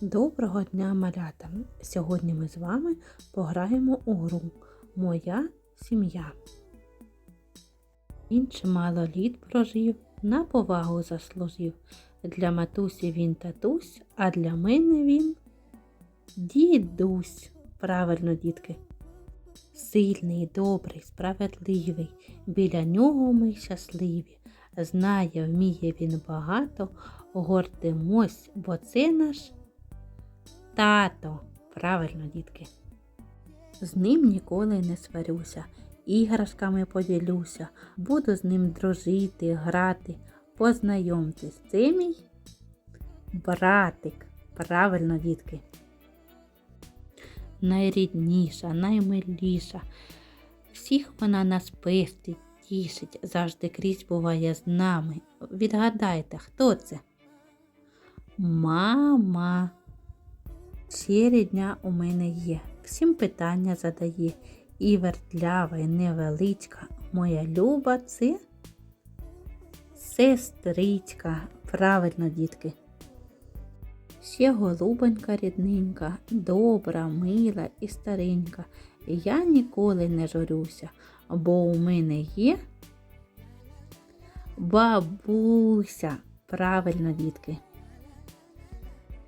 Доброго дня, малята! Сьогодні ми з вами пограємо у гру Моя сім'я. Він чимало літ прожив, на повагу заслужив. Для матусі він татусь, а для мене він дідусь. Правильно, дітки. Сильний, добрий, справедливий. Біля нього ми щасливі. Знає, вміє він багато, гордимось, бо це наш Тато, правильно, дітки. З ним ніколи не сварюся, іграшками поділюся, буду з ним дружити, грати, познайомтесь. Це мій братик, правильно, дітки. Найрідніша, наймиліша. Всіх вона нас пестить, тішить, завжди крізь буває з нами. Відгадайте, хто це? Мама. Ще рідня у мене є, всім питання задає. І вертлява, і невеличка, моя люба це сестричка. Правильно, дітки. Ще голубонька рідненька, добра, мила і старенька. Я ніколи не журюся, бо у мене є бабуся. Правильно, дітки.